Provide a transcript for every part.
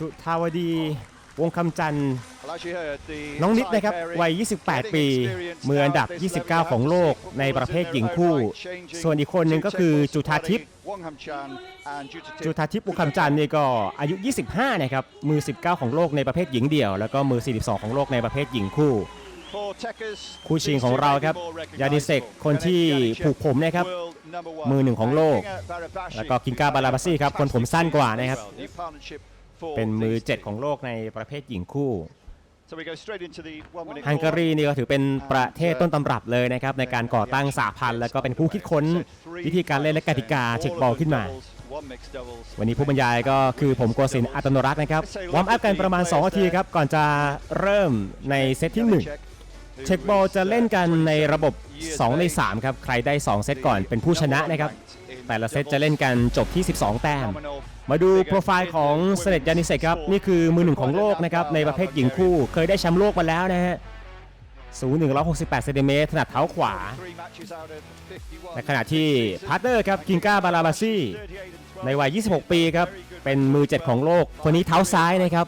สุทาวดี วงคำจันทร์น้น้อองงนินิดดนะนะคครัรับบวัวัยย28 ปีปีมืมือออัอันนดัดับบ29 29 ของโลกในในปประระเภเภททหหญิญิงงคู่คู่ ส่วนอีกคนหนึ่งก็คือจุธาทิพย์จุจุธาทิพย์บุคคำจันทร์นี่ก็อายุ 25 นะครับ มือ 19 ของโลกในประเภทหญิงเดี่ยว แล้วก็มือ 42 ของโลกในประเภทหญิงคู่คู่ชิงของเราครับยาดิเซกคนที่ผูกผมนะครับมือหนึ่งของโลก แล้วก็กิงกาบาลาบาซี่ครับคนผมสั้นกว่านะครับ เป็เป็นนมืมืออเจ็ด7ของโลกในประเภทหญิงคู่ฮัฮังงกาการีรีนี่ก็ถือเป็นประเทศต้นตำรับเลยนะครับในการก่อตั้งสาพันธ์แล้วก็เป็นผู้คิดค้นวิธีการเล่นและกติกาเช็คบอลขึ้นมา วันนี้ผู้บรรยายก็คือผมโกศินทร์อัตโนรักษ์นะครับวอร์มอัพกันประมาณ2นาทีครับก่อนจะเริ่มในเซตที่ 1 เช็คบอลจะเล่นกันในระบบ 2 ใน 3 ครับ ใครได้ 2 เซตก่อนเป็นผู้ชนะนะครับแต่ละเซตจะเล่นกันจบที่ 12 แต้ม มาดูโปรไฟล์ของเซเลตยานิเซกครับ นี่คือมือหนึ่งของโลกนะครับ ในประเภทหญิงคู่ เคยได้แชมป์โลกมาแล้วนะฮะ สูง 168เซนติเมตรถนัดเท้าขวา ในขณะที่พาร์เตอร์ครับกิงกาบาลาบาซี่ในวัย 26 ปีครับ เป็นมือ 7 ของโลก คนนี้เท้าซ้ายนะครับ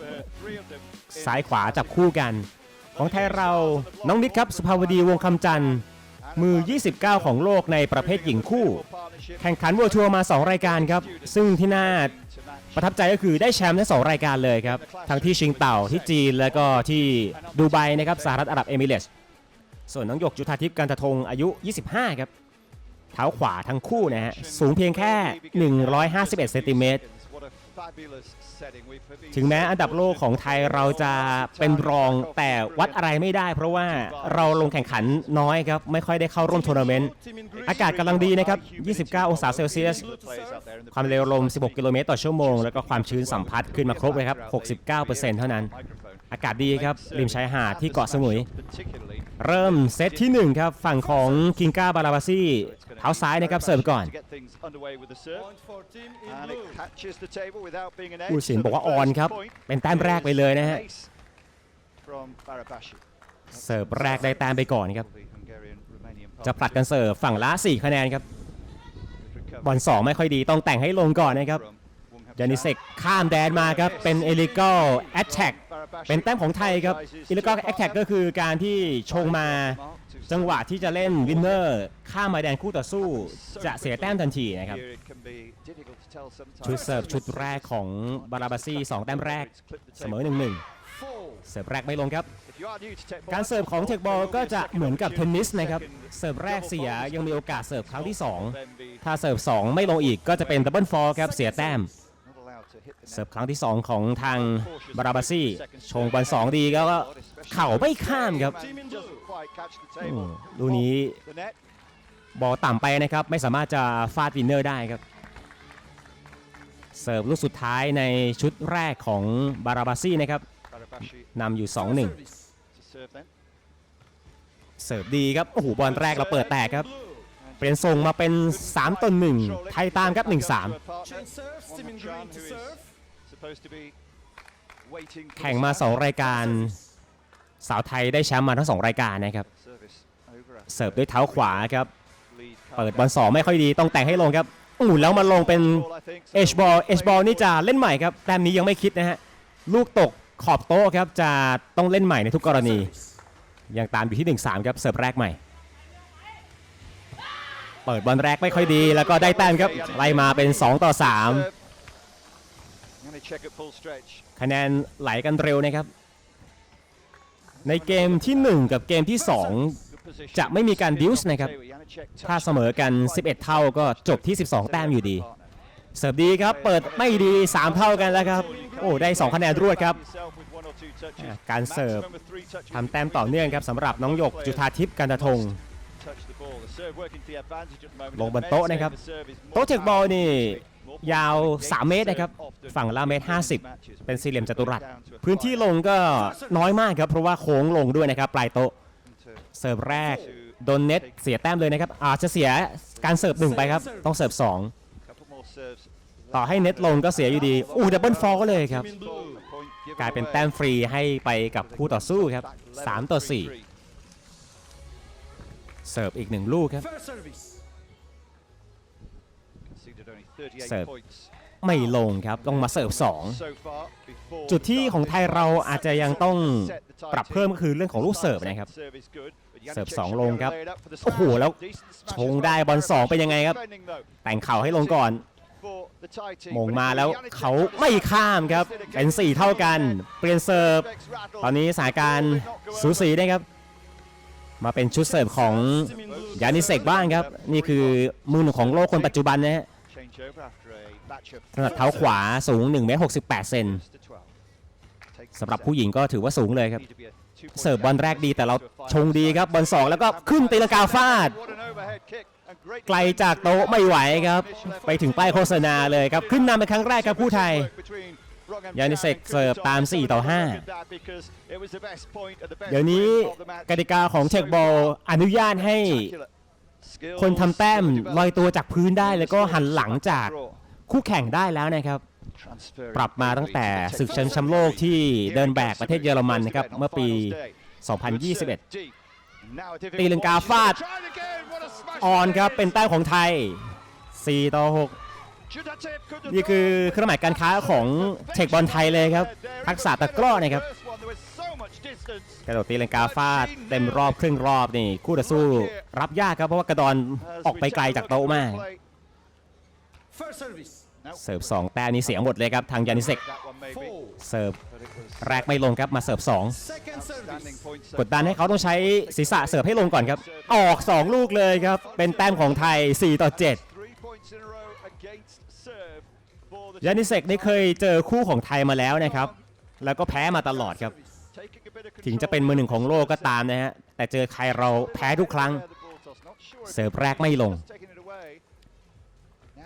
ซ้ายขวาจับคู่กัน ของไทยเราน้องนิดครับ สุภาวดีวงคำจันทร์มือ 29 ของโลกในประเภทหญิงคู่ แข่งขันวัวทัวร์มา 2 รายการครับ ซึ่งที่น่า ประทับใจก็คือได้แชมป์ทั้งสองรายการเลยครับ ทั้งที่ชิงเต่าที่จีนแล้วก็ที่ดูไบนะครับสหรัฐอาหรับเอมิเรตส์ส่วนน้องหยกจุธาทิพย์กันตะทงอายุ 25 ครับ เท้าขวาทั้งคู่นะฮะ สูงเพียงแค่ 151 เซนติเมตร ถึงแม้อันดับโลกของไทยเราจะเป็นรองแต่วัดอะไรไม่ได้ เพราะว่าเราลงแข่งขันน้อยครับ ไม่ค่อยได้เข้าร่วมทัวร์นาเมนต์ อากาศกำลังดีนะครับ 29 องศาเซลเซียส ความเร็วลม 16 กิโลเมตรต่อชั่วโมง แล้วก็ความชื้นสัมผัสขึ้นมาครบเลยครับ 69%เท่านั้น อากาศดีครับริมชายหาดที่เกาะสมุย เริ่มเซตที่ 1 ครับ ฝั่งของกิงกาบาลาบาซี่เท้าซ้ายนะครับเสิร์ฟก่อนผู้ตัดสินบอกว่าออนครับ เป็นแต้มแรกไปเลยนะฮะเสิร์ฟแรกได้แต้มไปก่อนครับ จะผลัดกันเสิร์ฟฝั่งละ 4 คะแนนครับบอล2ไม่ค่อยดีต้องแต่งให้ลงก่อนนะครับ ยานิเซกข้ามแดนมาครับ เป็นเอลิก a l attack เป็นแต้มของไทยครับ illegal attack ก็คือการที่ชงมาจังหวะที่จะเล่นวินเนอร์ข้ามมาแดนคู่ต่อสู้ จะเสียแต้มทันทีนะครับ ชุดเสิร์ฟชุดแรกของบาราบาซี่2แต้มแรกเสมอ 1-1 เสิร์ฟแรกไม่ลงครับ การเสิร์ฟของเทคบอลก็จะเหมือนกับเทนนิสนะครับ เสิร์ฟแรกเสียยังมีโอกาสเสิร์ฟครั้งที่ 2 ถ้าเสิร์ฟ2ไม่ลงอีกก็จะเป็นดับเบิลฟอร์ครับเสียแต้ม เสิร์ฟครั้งที่ 2 ของทางบาราบาซี่ชงบอล2ดีแล้วก็เข่าไม่ข้ามครับลูกนี้บอลต่ำไปนะครับ ไม่สามารถจะฟาดวินเนอร์ได้ครับ เสิร์ฟลูกสุดท้ายในชุดแรกของบาราบาซี่นะครับนำอยู่ 2-1 เสิร์ฟดีครับ โอ้โห บอลแรกเราเปิดแตกครับเปลี่ยนทรงมาเป็น 3ต่อ1ไทยตามครับ 1-3 แข่งมา 2 รายการ สาวไทยได้แชมป์มาทั้ง 2 รายการนะครับ เสิร์ฟด้วยเท้าขวาครับ เปิดบอลสองไม่ค่อยดีต้องแต่งให้ลงครับอู้แล้วมาลงเป็นเอชบอลเอชบอลนี่จะเล่นใหม่ครับแต้มนี้ยังไม่คิดนะฮะ ลูกตกขอบโต๊ะครับจะต้องเล่นใหม่ในทุกกรณี ยังตามอยู่ที่ 1-3 ครับเสิร์ฟแรกใหม่ เปิดบอลแรกไม่ค่อยดี แล้วก็ได้แต้มครับไล่มาเป็น 2 ต่อ 3 คะแนนไหลกันเร็วนะครับ ในเกมที่ 1 กับเกมที่ 2 จะไม่มีการดิวส์นะครับ ถ้าเสมอกัน 11 เท่าก็จบที่ 12 แต้มอยู่ดี เสิร์ฟดีครับ เปิดไม่ดี 3 เท่ากันแล้วครับ โอ้ ได้ 2 คะแนนรวดครับ การเสิร์ฟทำแต้มต่อเนื่องครับสำหรับน้องหยกจุธาทิพย์กันตะทงลงบนโต๊ะนะครับ โต๊ะเทคบอลนี่ ยาว 3 เมตรนะครับ ฝั่งละเมตร 50 เป็นสี่เหลี่ยมจัตุรัส พื้นที่ลงก็น้อยมากครับ เพราะว่าโค้งลงด้วยนะครับ ปลายโต๊ะ เสิร์ฟแรก โดนเน็ตเสียแต้มเลยนะครับ อาจจะเสียการเสิร์ฟหนึ่งไปครับ ต้องเสิร์ฟสองต่อให้เน็ตลงก็เสียอยู่ดี อู้ดับเบิลฟอลเลยครับ กลายเป็นแต้มฟรีให้ไปกับคู่ต่อสู้ครับ 3 ต่อ 4 เสิร์ฟอีกหนึ่งลูกครับ เสิร์ฟไม่ลงครับต้องมาเสิร์ฟ2จุดที่ของไทยเราอาจจะยังต้องปรับเพิ่มก็คือเรื่องของลูกเสิร์ฟนะครับ เสิร์ฟสองลงครับโอ้โหแล้วชงได้บอลสองเป็นยังไงครับ แต่งเข่าให้ลงก่อนมงมาแล้วเขาไม่ข้ามครับ เป็น 4 เท่ากัน เปลี่ยนเสิร์ฟ ตอนนี้สถานการณ์สูสีนะครับ มาเป็นชุดเสิร์ฟของยานิเซกบ้างครับ นี่คือมือหนึ่งของโลกคนปัจจุบันนะฮะ ขนาดเท้าขวาสูง1เมตร68 เซนสำหรับผู้หญิงก็ถือว่าสูงเลยครับ เสิร์ฟบอลแรกดีแต่เราชงดีครับบอลสองแล้วก็ขึ้นตีลังกาฟาด ไกลจากโต๊ะไม่ไหวครับ ไปถึงป้ายโฆษณาเลยครับ ขึ้นนำเป็นครั้งแรกครับผู้ไทยยานิเซกเสิร์ฟตาม 4 ต่อ 5 เดี๋ยวนี้กติกาของเช็คบอลอนุญาตให้ คนทำแต้มลอยตัวจากพื้นได้แล้วก็หันหลังจากคู่แข่งได้แล้วนะครับ ปรับมาตั้งแต่ศึกแชมป์แชมป์โลกที่เดินแบกประเทศเยอรมันนะครับเมื่อปี 2021 ตีลังกาฟาดออนครับเป็นแต้มของไทย 4 ต่อ 6 นี่คือเครื่องหมายการค้าของเทคบอลไทยเลยครับ ทักษะตะกร้อนะครับ กระโดดตีลังกาฟาดเต็มรอบครึ่งรอบนี่ คู่ต่อสู้รับยากครับเพราะว่ากระดอนออกไปไกลจากโต๊ะมาก เสิร์ฟสองแต้มนี้เสียหมดเลยครับทางยานิเซกเสิร์ฟแรกไม่ลงครับมาเสิร์ฟสองกดดันให้เขาต้องใช้ศีรษะเสิร์ฟให้ลงก่อนครับ ออก 2 ลูกเลยครับ เป็นแต้มของไทย 4 ต่อ 7ยานิเซกนี่เคยเจอคู่ของไทยมาแล้วนะครับ แล้วก็แพ้มาตลอดครับ ถึงจะเป็นมือหนึ่งของโลกก็ตามนะฮะ แต่เจอใครเราแพ้ทุกครั้ง เสิร์ฟแรกไม่ลง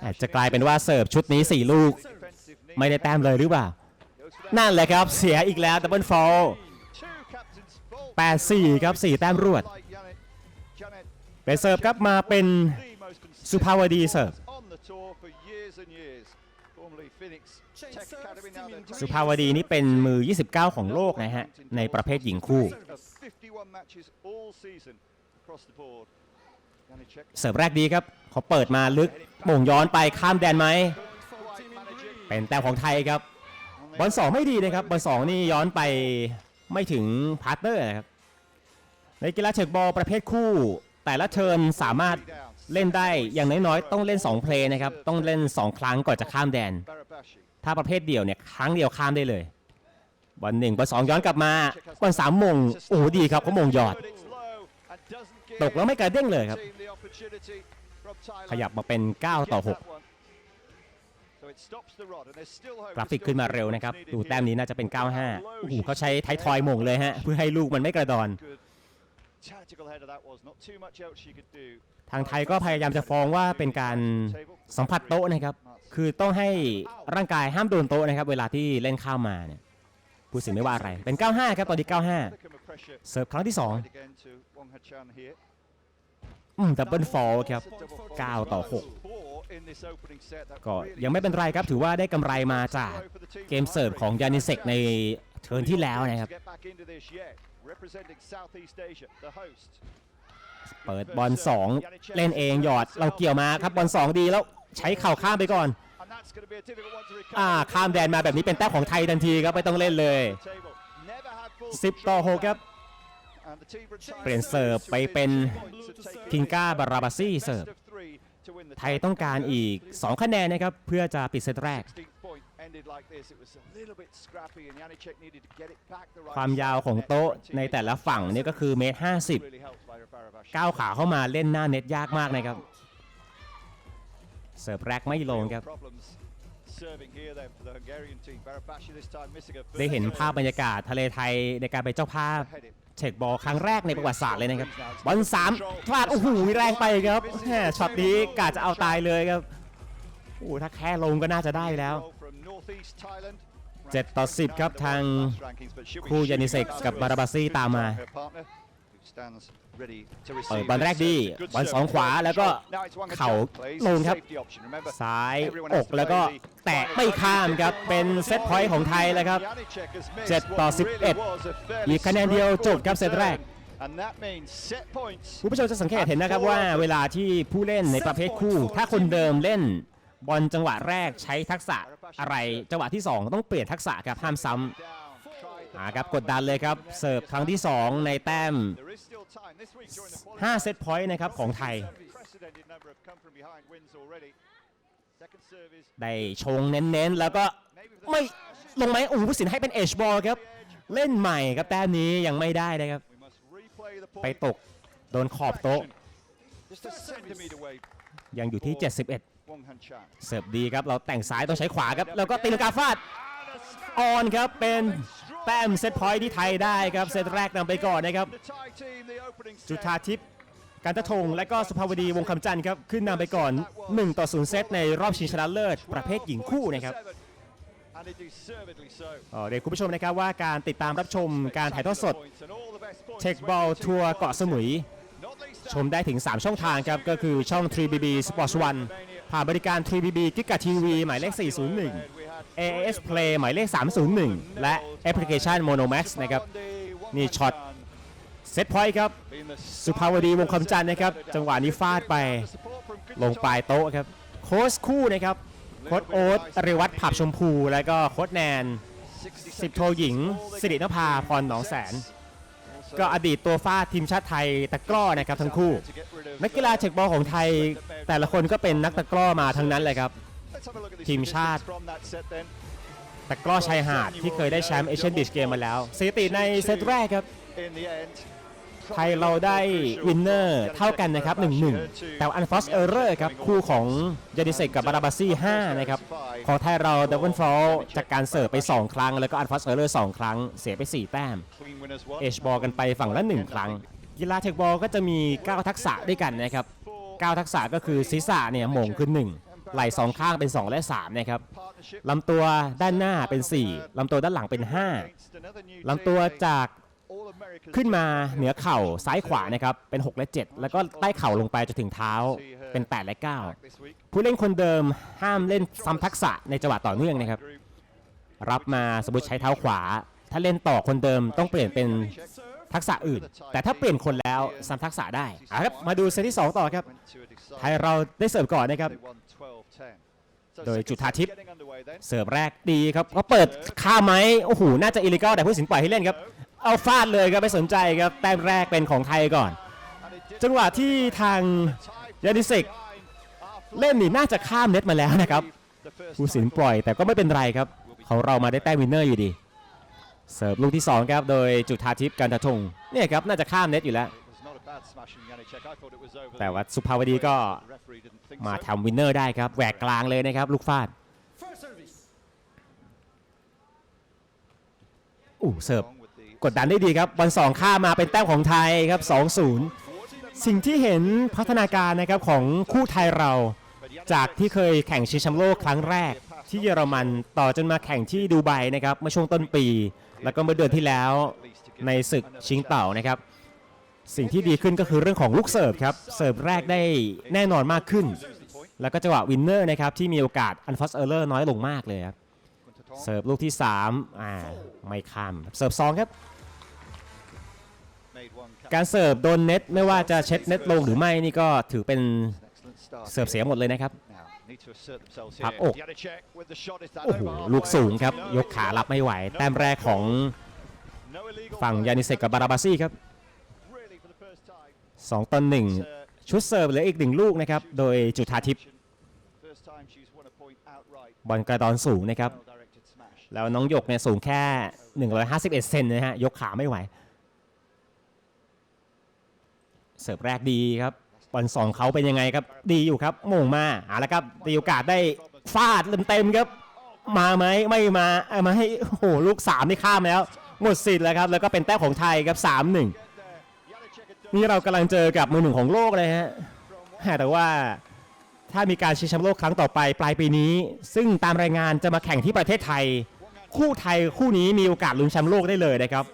อาจจะกลายเป็นว่าเสิร์ฟชุดนี้ 4 ลูก ไม่ได้แต้มเลยหรือเปล่า นั่นแหละครับเสียอีกแล้วดับเบิลฟอล8-4ครับ4แต้มรวดเป็นเสิร์ฟครับมาเป็นสุภาวดีเสิร์ฟ สุภาวดีนี่เป็นมือ 29 ของโลกนะฮะ ในประเภทหญิงคู่ เสิร์ฟแรกดีครับ เขาเปิดมาลึกโป่งย้อนไปข้ามแดนไหม เป็นแต้มของไทยครับ บอลสองไม่ดีนะครับ บอลสองนี่ย้อนไปไม่ถึงพาร์ทเนอร์นะครับ ในกีฬาเช็คบอลประเภทคู่ แต่ละเทิร์นสามารถ เล่นได้อย่างน้อยๆต้องเล่น 2 เพลย์นะครับ ต้องเล่น 2 ครั้งก่อนจะข้ามแดน ถ้าประเภทเดียวเนี่ยครั้งเดียวข้ามได้เลยบอลหนึ่งบอลสองย้อนกลับมาบอลสามมงโอ้โหดีครับเขามงหยอด ตกแล้วไม่กระเด้งเลยครับ ขยับมาเป็น 9 ต่อ 6 กราฟิกขึ้นมาเร็วนะครับ ดูแต้มนี้น่าจะเป็น 95 โอ้โหเขาใช้ไทยทอยมงเลยฮะ เพื่อให้ลูกมันไม่กระดอน ทางไทยก็พยายามจะฟ้องว่าเป็นการสัมผัสโต๊ะนะครับ คือต้องให้ร่างกายห้ามโดนโต๊ะนะครับ เวลาที่เล่นข้ามมาเนี่ยผู้สินไม่ว่าอะไร เป็น 95 ครับตอนนี้95 เสิร์ฟครั้งที่ 2 อืมดับเบิลฟอลครับ 9 ต่อ 6 ก็ยังไม่เป็นไรครับ ถือว่าได้กำไรมาจากเกมเสิร์ฟของยานิเซกในเทิร์นที่แล้วนะครับ เปิดบอล2 เล่นเองหยอดเราเกี่ยวมาครับบอล2 ดีแล้วใช้เข่าข้ามไปก่อนอ่าข้ามแดนมาแบบนี้เป็นแต้มของไทยทันทีครับไม่ต้องเล่นเลย 10 ต่อ 6 ครับ เปลี่ยนเสิร์ฟไปเป็นคิงก้าบาราบาซี่เสิร์ฟไทยต้องการอีก 2 คะแนนนะครับเพื่อจะปิดเซตแรก ความยาวของโต๊ะในแต่ละฝั่งนี่ก็คือเมตรห้าสิบก้าวขาเข้ามาเล่นหน้าเน็ตยากมากนะครับ เสิร์ฟแรกไม่ลงครับ ได้เห็นภาพบรรยากาศทะเลไทยในการเป็นเจ้าภาพเช็คบอลครั้งแรกในประวัติศาสตร์เลยนะครับบอลสามพลาดโอ้โหแรงไปครับแหมช็อตนี้กาจะเอาตายเลยครับโอ้โหถ้าแค่ลงก็น่าจะได้แล้ว 7 ต่อ 10 ครับทางคู่ยานิเซกกับบาราบาซี่ตามมาเปิดบอลแรกดีบอลสองขวาแล้วก็เข่าลงครับซ้ายอกแล้วก็แตะไม่ข้ามครับเป็นเซตพอยต์ของไทยแล้วครับ 7 ต่อ 11 อีกคะแนนเดียวจบครับเซตแรกคุณผู้ชมจะสังเกตเห็นนะครับว่าเวลาที่ผู้เล่นในประเภทคู่ ถ้าคนเดิมเล่น บอลจังหวะแรกใช้ทักษะอะไร จังหวะที่ 2 ต้องเปลี่ยนทักษะครับห้ามซ้ำหาครับกดดันเลยครับ เสิร์ฟครั้งที่ 2 ในแต้ม 5 เซตพอยต์นะครับของไทย ได้ชงเน้นๆ แล้วก็ไม่ลงไหมโอ้โหผู้สินให้เป็นเอชบอลครับ เล่นใหม่ครับแต้มนี้ยังไม่ได้นะครับ ไปตกโดนขอบโต๊ะ ยังอยู่ที่ 71 เสิร์ฟดีครับ เราแต่งซ้ายต้องใช้ขวาครับ แล้วก็ตีลังกาฟาดออนครับเป็นแต้มเซตพอยต์ที่ไทยได้ครับเซตแรกนำไปก่อนนะครับ จุธาทิพย์การตะทงและก็สุภาวดีวงคำจันทร์ครับขึ้นนำไปก่อน 1 ต่อ 0 เซตในรอบชิงชนะเลิศ ประเภทหญิงคู่นะครับเอ่อเดี๋ยวคุณผู้ชมนะครับว่าการติดตามรับชมการถ่ายทอดสดเช็คบอลทัวร์เกาะสมุย ชมได้ถึง 3 ช่องทางครับ ก็คือช่อง 3BB Sports 1 ผ่านบริการ 3BB กิกะทีวีหมายเลข 401 AAS Play หมายเลข 301 และแอปพลิเคชัน Monomax นะครับ นี่ช็อตเซตพอยต์ครับ สุภาวดีวงคำจันทร์นะครับ จังหวะนี้ฟาดไป ลงปลายโต๊ะครับ โค้ชคู่นะครับ โค้ชโอ๊ตเรวัตผับชมพู แล้วก็โค้ชแนน สิบโทหญิง สิรินภาพรหนองแสนก็อดีตตัวฟาดทีมชาติไทยตะกร้อนะครับทั้งคู่ นักกีฬาเช็คบอลของไทย แต่ละคนก็เป็นนักตะกร้อมาทั้งนั้นเลยครับ ทีมชาติ ตะกร้อชายหาดที่เคยได้แชมป์เอเชียนบีชเกมมาแล้วสถิติในเซตแรกครับไทยเราได้วินเนอร์เท่ากันนะครับ1-1 แต่อันฟอสเออร์เรอร์ครับคู่ของยาดิเซกกับบาราบาซี่5นะครับของไทยเราดับเบิลฟอลจากการเสิร์ฟไป 2 ครั้ง แล้วก็อันฟอสเออร์เรอร์2ครั้ง เสียไป 4 แต้มเอชบอลกันไปฝั่งละ 1 ครั้ง กีฬาเทคบอลก็จะมี 9 ทักษะด้วยกันนะครับ 9ทักษะก็คือศีรษะเนี่ยหม่งคือ1ไหล่สองข้างเป็น 2 และ3นะครับลำตัวด้านหน้าเป็น 4ลำตัวด้านหลังเป็น 5ลำตัวจากขึ้นมาเหนือเข่าซ้ายขวานะครับเป็น 6 และ 7 แล้วก็ใต้เข่าลงไปจนถึงเท้าเป็น 8 และ 9 ผู้เล่นคนเดิมห้ามเล่นซ้ำทักษะในจังหวะต่อเนื่องนะครับ รับมาสมมติใช้เท้าขวา ถ้าเล่นต่อคนเดิมต้องเปลี่ยนเป็น ทักษะอื่น แต่ถ้าเปลี่ยนคนแล้วซ้ำทักษะได้ครับมาดูเซตที่ 2 ต่อครับไทยเราได้เสิร์ฟก่อนนะครับ โดยจุธาทิพย์เสิร์ฟแรกดีครับก็เปิดข้าไหมโอ้โหน่าจะอิลิกอลแต่ผู้สินปล่อยให้เล่นครับเอาฟาดเลยครับไม่สนใจครับแต้มแรกเป็นของไทยก่อน จังหวะที่ทางยานิเซกเล่นนี่น่าจะข้ามเน็ตมาแล้วนะครับผู้สินปล่อยแต่ก็ไม่เป็นไรครับของเรามาได้แต้มวินเนอร์อยู่ดี เสิร์ฟลูกที่2ครับโดยจุธาทิพย์การทะทงเนี่ยครับน่าจะข้ามเน็ตอยู่แล้ว แต่ว่าสุภาวดีก็มาทำวินเนอร์ได้ครับแหวกกลางเลยนะครับ ลูกฟาดอู้เสิร์ฟกดดันได้ดีครับบอลสองข้ามมาเป็นแต้มของไทยครับ 2-0 สิ่งที่เห็นพัฒนาการนะครับของคู่ไทยเราจากที่เคยแข่งชิงแชมป์โลกครั้งแรกที่เยอรมันต่อจนมาแข่งที่ดูไบนะครับเมื่อช่วงต้นปี แล้วก็เมื่อเดือนที่แล้วในศึกชิงเต่านะครับ สิ่งที่ดีขึ้นก็คือเรื่องของลูกเสิร์ฟครับ เสิร์ฟแรกได้แน่นอนมากขึ้น แล้วก็จังหวะวินเนอร์นะครับที่มีโอกาสอันฟอสเออร์เลอร์น้อยลงมากเลยครับ เสิร์ฟลูกที่3อ่าไม่ข้ามเสิร์ฟ2ครับ การเสิร์ฟโดนเน็ตไม่ว่าจะเช็ดเน็ตลงหรือไม่นี่ก็ถือเป็นเสิร์ฟเสียหมดเลยนะครับ พัพักกออกกโอ้โหลูกสูงครับ ยกขารับไม่ไหว แต้มแรกของฝั่งยานิเซกกับบาราบาซี่ครับ2ต่อ1ชุดเสิร์ฟเหลืออีกหนึ่งลูกนะครับ โดยจุธาทิพย์บอลกระดอนสูงนะครับ แล้วน้องหยกเนี่ยสูงแค่ 151 เซนนะฮะ ยกขาไม่ไหว เสิร์ฟแรกดีครับ บอลสองเขาเป็นยังไงครับ ดีอยู่ครับโมงมาเอาละครับตีโอกาสได้ฟาดเต็มๆครับ มาไหมไม่มาเอามาให้โอ้โหลูก3นี่ข้ามแล้ว หมดสิทธิ์แล้วครับแล้วก็เป็นแต้มของไทยครับ3-1นี่เรากำลังเจอกับมือหนึ่งของโลกเลยฮะแต่ว่าถ้ามีการชิงแชมป์โลกครั้งต่อไปปลายปีนี้ ซึ่งตามรายงานจะมาแข่งที่ประเทศไทย คู่ไทยคู่นี้มีโอกาสลุ้นแชมป์โลกได้เลยนะครับ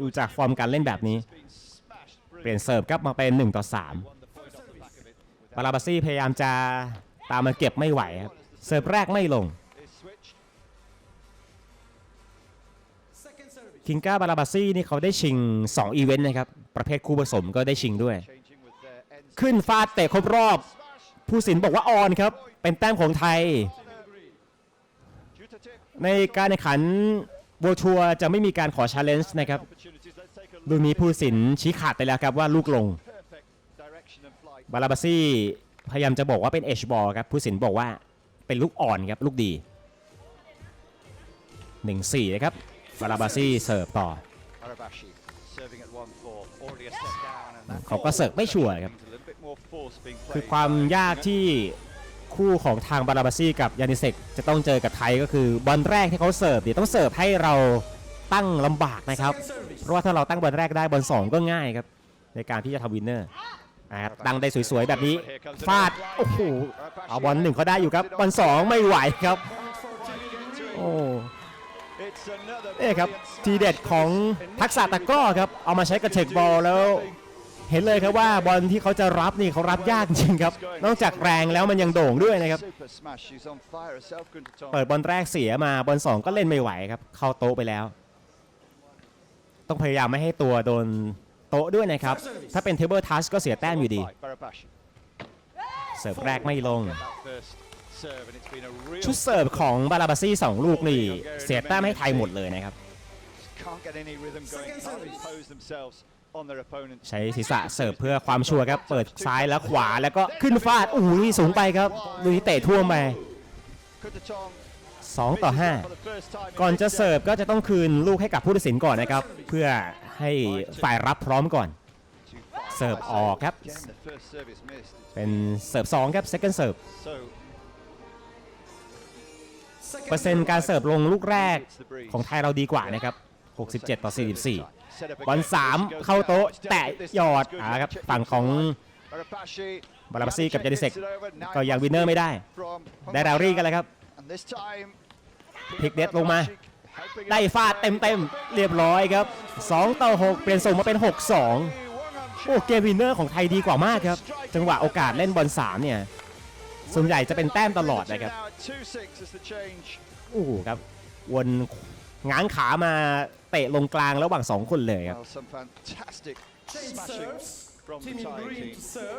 ดูจากฟอร์มการเล่นแบบนี้ เปลี่ยนเสิร์ฟครับมาเป็น1ต่อ3 บาราบาซี่พยายามจะตามมาเก็บไม่ไหวครับเสิร์ฟแรกไม่ลง คิงก้าบาราบาซี่นี่เขาได้ชิง 2 อีเวนต์นะครับ ประเภทคู่ผสมก็ได้ชิงด้วย ขึ้นฟาดเตะครบรอบ ผู้สินบอกว่าออนครับ เป็นแต้มของไทย ในการแข่งขันโวทัวจะไม่มีการขอชาเลนจ์นะครับลูนี้ผู้สินชี้ขาดไปแล้วครับว่าลูกลง บาลาบาซี่พยายามจะบอกว่าเป็นเอชบอลครับผู้สินบอกว่าเป็นลูกอ่อนครับลูกดี 1-4นะครับบาลาบาซี่เสิร์ฟต่อ Arabashi serving at 1-4 already a step down and that เขาก็เสิร์ฟไม่ชัวร์ครับ means a little bit more force being คือ played ความ by ยากที่คู่ของทางบาลาบาซี่กับยานิเซกจะต้องเจอกับไทยก็คือบอลแรกที่เขาเสิร์ฟเนี่ยต้องเสิร์ฟให้เราตั้งลำบากนะครับ เพราะว่าถ้าเราตั้งบอลแรกได้บอลสองก็ง่ายครับ ในการที่จะทำวินเนอร์ อ่าตั้งได้สวยๆ แบบนี้ ฟาด โอ้โห เอาบอลหนึ่งเขาได้อยู่ครับ บอลสองไม่ไหวครับ โอ้ It's another นี่ครับ brilliant ทีเด็ดของทักษะตะกร้อครับ เอามาใช้กับเช็คบอลแล้ว เห็นเลยครับว่าบอลที่เขาจะรับนี่เขารับยากจริงครับ นอกจากแรงแล้วมันยังโด่งด้วยนะครับ Super smash. She's on fire herself, Gunter เปิดบอลแรกเสียมาบอลสองก็เล่นไม่ไหวครับ เข้าโต๊ะไปแล้ว ต้องพยายามไม่ให้ตัวโดน โต๊ะด้วยนะครับ ถ้าเป็นเทเบิลทัชก็เสียแต้มอยู่ดี เสิร์ฟแรกไม่ลง ชุดเสิร์ฟของบาลาบาซี่สองลูกนี่ เสียแต้มให้ไทยหมดเลยนะครับ ใช้ศีรษะเสิร์ฟเพื่อความชัวร์ครับ เปิดซ้ายแล้วขวาแล้วก็ขึ้นฟาดโอ้โหสูงไปครับลูกนี้เตะท่วมไป2 ต่อ 5 ก่อนจะเสิร์ฟก็จะต้องคืนลูกให้กับผู้ตัดสินก่อนนะครับ เพื่อ ให้ฝ่ายรับพร้อมก่อน Too far. เสิร์ฟออกครับ Again, the first service missed. It's เป็นเสิร์ฟ2ครับ second serve so เปอร์เซ็นต์การเสิร์ฟลงลูกแรก it's the breeze. ของไทยเราดีกว่านะครับ 67 ต่อ 44 Set up บอล again. She goes 3เข้าโต๊ะ down. It's แตะ definitely this หยอด time. It's good. อ่าครับ Check ฝั่งของ Barabashi. บาลาบาซี่กับยานิเซก Flips it over. Now ก็ยัง it วินเนอร์ไม่ได้ from ได้แรลลี่กันแล้วครับ And this time พลิกเน็ตลงมา helping ได้ฟาดเต็มเต็มๆเรียบร้อยครับ 2 ต่อ 6 เปลี่ยนส่งมาเป็น 6-2 โอ้เกมวินเนอร์ของไทยดีกว่ามากครับ จังหวะโอกาสเล่นบอล3เนี่ยส่วนใหญ่จะเป็นแต้มตลอดนะครับโอ้โหครับวนง้างขามาเตะลงกลางระหว่าง 2 คนเลยครับ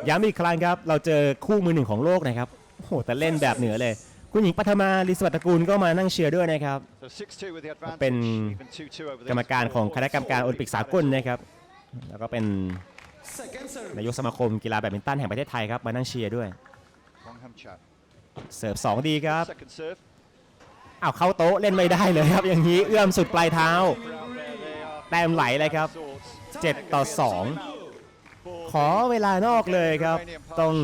ย้ำอีกครั้งครับ เราเจอคู่มือหนึ่งของโลกนะครับโอ้โหแต่เล่นแบบเหนือเลย คุณหญิงปัทมาลิสวัตตระกูลก็มานั่งเชียร์ด้วยนะครับ So 6-2 with the advantage. เป็น Even 2-2 over กรรม this. การของคณะกรรมการโอลิมปิกสากลนะครับ แล้วก็เป็นนายกสมาคมกีฬาแบดมินตันแห่งประเทศไทยครับมานั่งเชียร์ด้วย Wang Ham Chat. เสิร์ฟสองดีครับ Second serve. เอาเข้าโต๊ะเล่นไม่ได้เลยครับ อย่างนี้เอื้อมสุดปลายเท้า Out there they are. แต้มไหลเลยครับ Sorts. 7ต่อ 2 ขอเวลานอกเลยครับ ต้อง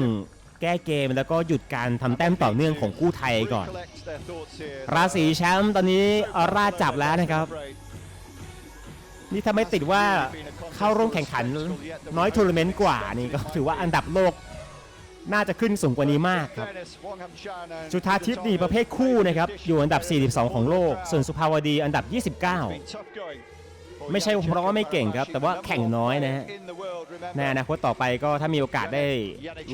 แก้เกมแล้วก็หยุดการทำแต้มต่อเนื่องของคู่ไทยก่อน Recollect their thoughts here. ราศีแชมป์ตอนนี้ออร่าจับแล้วนะครับ นี่ถ้าไม่ติดว่าเข้าร่วมแข่งขันน้อยทัวร์นาเมนต์กว่านี่ก็ถือว่าอันดับโลกน่าจะขึ้นสูงกว่านี้มากครับ จุธาทิพย์นี่ประเภทคู่นะครับ อยู่อันดับ 42 ของโลก ส่วนสุภาวดีอันดับ 29 ไม่ใช่เพราะว่าไม่เก่งครับ แต่ว่าแข่งน้อยนะฮะในอนาคตต่อไปก็ถ้ามีโอกาสได้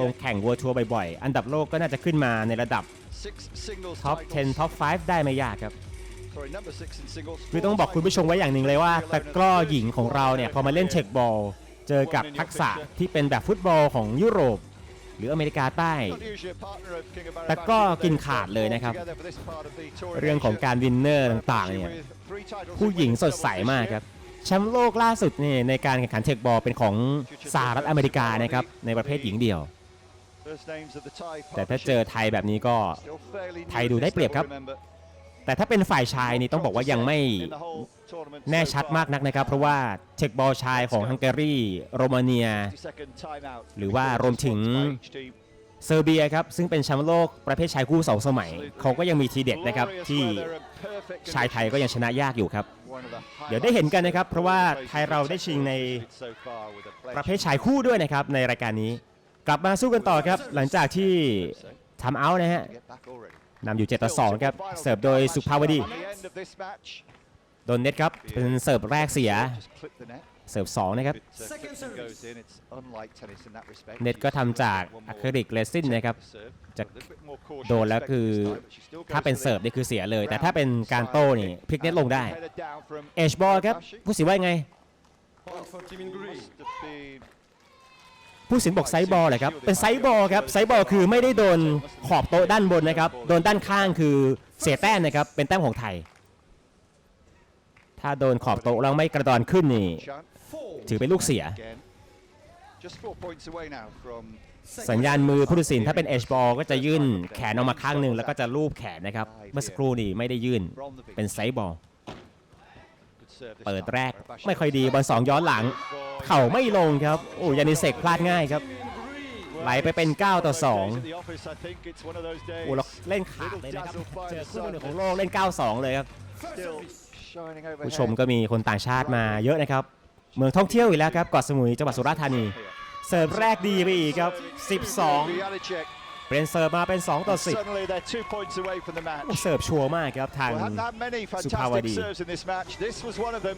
ลงแข่งวัวทัวร์บ่อยๆ อันดับโลกก็น่าจะขึ้นมาในระดับท็อป 10 ท็อป 5 ได้ไม่ยากครับคือต้องบอกคุณผู้ชมไว้อย่างหนึ่งเลยว่าตะกร้อหญิงของเราเนี่ยพอมาเล่นเช็คบอล เจอกับทักษะที่เป็นแบบฟุตบอลของยุโรป หรืออเมริกาใต้แต่ก็กินขาดเลยนะครับ เรื่องของการวินเนอร์ต่างๆเนี่ยผู้หญิงสดใสมากครับ แชมป์โลกล่าสุดนี่ในการแข่งขันเช็คบอลเป็นของสหรัฐอเมริกานะครับในประเภทหญิงเดี่ยว แต่ถ้าเจอไทยแบบนี้ก็ไทยดูได้เปรียบครับ แต่ถ้าเป็นฝ่ายชายนี่ต้องบอกว่ายังไม่แน่ชัดมากนักนะครับ เพราะว่าเช็คบอลชายของฮังการีโรมาเนีย หรือว่ารวมถึง เซอร์เบียครับซึ่งเป็นแชมป์โลกประเภทชายคู่สองสมัย เขาก็ยังมีทีเด็ดนะครับที่ชายไทยก็ยังชนะยากอยู่ครับ เดี๋ยวได้เห็นกันนะครับ เพราะว่าไทยเราได้ชิงในประเภทชายคู่ด้วยนะครับในรายการนี้ กลับมาสู้กันต่อครับ หลังจากที่ทำเอานะฮะนำอยู่7ต่อ2ครับเสิร์ฟโดยสุภาวดีโดนเน็ตครับเป็นเสิร์ฟแรกเสีย เสิร์ฟ2นะครับเน็ตก็ทำจากอะคริลิกเรซินนะครับจะโดนแล้วคือถ้าเป็นเสิร์ฟนี่คือเสียเลย แต่ถ้าเป็นการโต้นี่พลิกเน็ตลงได้เอชบอลครับผู้สิว่ายังไงผู้สินบอกไซส์บอลเลยครับเป็นไซส์บอลครับไซส์บอลคือไม่ได้โดนขอบโต๊ะด้านบนนะครับโดนด้านข้างคือเสียแต้มนะครับเป็นแต้มของไทย ถ้าโดนขอบโต๊ะแล้วไม่กระดอนขึ้นนี่ ถือเป็นลูกเสีย สัญญาณมือผู้ตัดสินถ้าเป็นเอชบอลก็จะยื่นแขนออกมาข้างหนึ่งแล้วก็จะลูบแขนนะครับ เมื่อสักครู่นี่ไม่ได้ยื่นเป็นไซส์บอลเปิดแรกไม่ค่อยดีบอลสองย้อนหลัง เข่าไม่ลงครับโอ้ยานิเซกพลาดง่ายครับไหลไปเป็น 9 ต่อ 2 โอ้เราเล่นขาดเลยนะครับ เจอคู่มือหนึ่งของโลกเล่น 9-2 เลยครับ ผู้ชมก็มีคนต่างชาติมาเยอะนะครับ เมืองท่องเที่ยวอีกแล้วครับเกาะสมุยจังหวัดสุราษฎร์ธานี เสิร์ฟแรกดีไปอีกครับ 12 เป็นเสิร์ฟมาเป็น 2 ต่อ 10 Suddenly they're two points away from the match. โอ้เสิร์ฟชัวร์มากครับทาง Well, hadn't had many Supawadi. fantastic serves in this match. This was one of them.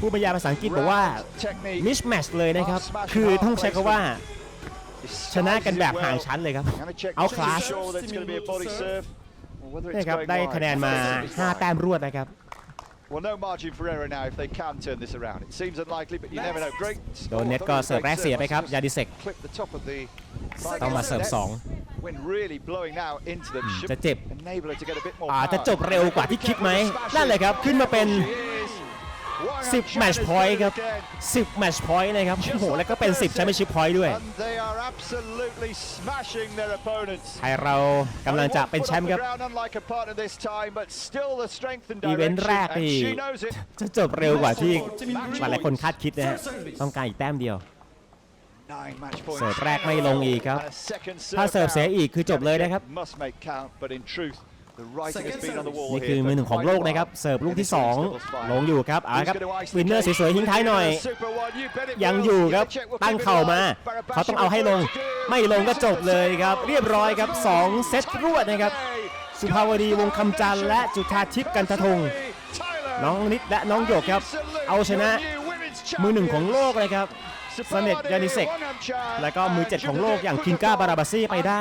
ผู้บรรยายภาษาอังกฤษบอกว่า Round technique. มิชแมชเลยนะครับ คือต้องใช้คำว่า ชนะกันแบบห่างชั้นเลยครับ Janacek เอา just คลาส sure that it's going to be a body serve. Well, whether it's นี่ครับ going ได้ wide, คะแนนมา it's fine. 5แต้มรวดนะครับ Well, no margin for error now if they can turn this around. It seems unlikely, but you never know. Great. โดนเน็ตก็เสิร์ฟแรกเสียไปครับ ยาดิเซก Clip the top of the ต้องมาเสิร์ฟ when really blowing now into them. 2 Should จะเจ็บ enable her to get a bit more อาจจะ power. จบเร็วกว่าที่คิดไหม นั่นเลยครับ ขึ้นมาเป็น10 match point ครับ 10 match point นะครับ โอ้โห แล้วก็เป็น 10 แชมเปี้ยนชิพพอยต์ด้วย And they are absolutely smashing their opponents. ไทยเรากำลังจะเป็นแชมป์ครับ Unlike a partner this time, but still the strength and อีเวนต์ direction, แรก and นี่ she knows it. จะจบเร็วกว่าที่หลายๆคนคาดคิดนะฮะต้องการอีกแต้มเดียว Nine match points. เสิร์ฟแรกไม่ลงอีกครับ And a second ถ้า serve เสิร์ฟ now. เสียอีกคือจบเลยนะครับ Must make count, but in truth, the writing has been on the wall นี่ here คือมือหนึ่งของโลกนะครับเสิร์ฟลูกที่ 2 ลงอยู่ครับเอาละครับวินเนอร์สวยๆทิ้งท้ายหน่อย ยังอยู่ครับตั้งเข่ามาเขาต้องเอาให้ลง ไม่ลงก็จบเลยครับ เรียบร้อยครับ 2 เซตรวดนะครับ สุภาวดีวงคำจันทร์และจุธาทิพย์กันทะทงน้องนิดและน้องหยกครับ เอาชนะมือหนึ่งของโลกเลยครับ เสน็จยานิเซก แล้วก็มือเจ็ดของโลกอย่างคิงก้าบาราบาซี่ไปได้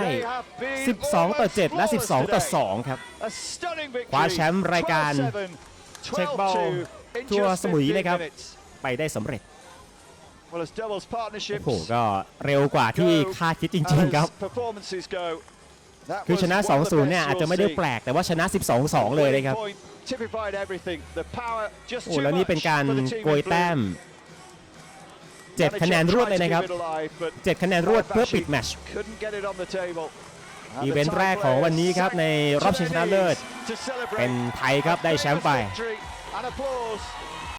12 ต่อ 7 และ 12 ต่อ 2 ครับ คว้าแชมป์รายการเช็คบอลทั่วสมุยนะครับ ไปได้สำเร็จโอ้โหก็เร็วกว่าที่คาดคิดจริง ๆ ครับ คือชนะ 2-0 เนี่ยอาจจะไม่ได้แปลกแต่ว่าชนะ 12-2 เลยนะครับ โอ้แล้วนี่เป็นการโกยแต้ม 7 คะแนนรวดเลยนะครับ 7 คะแนนรวดเพื่อปิดแมตช์อีเวนต์แรกของวันนี้ครับในรอบชิงชนะเลิศ เป็นไทยครับได้แชมป์ไป And applause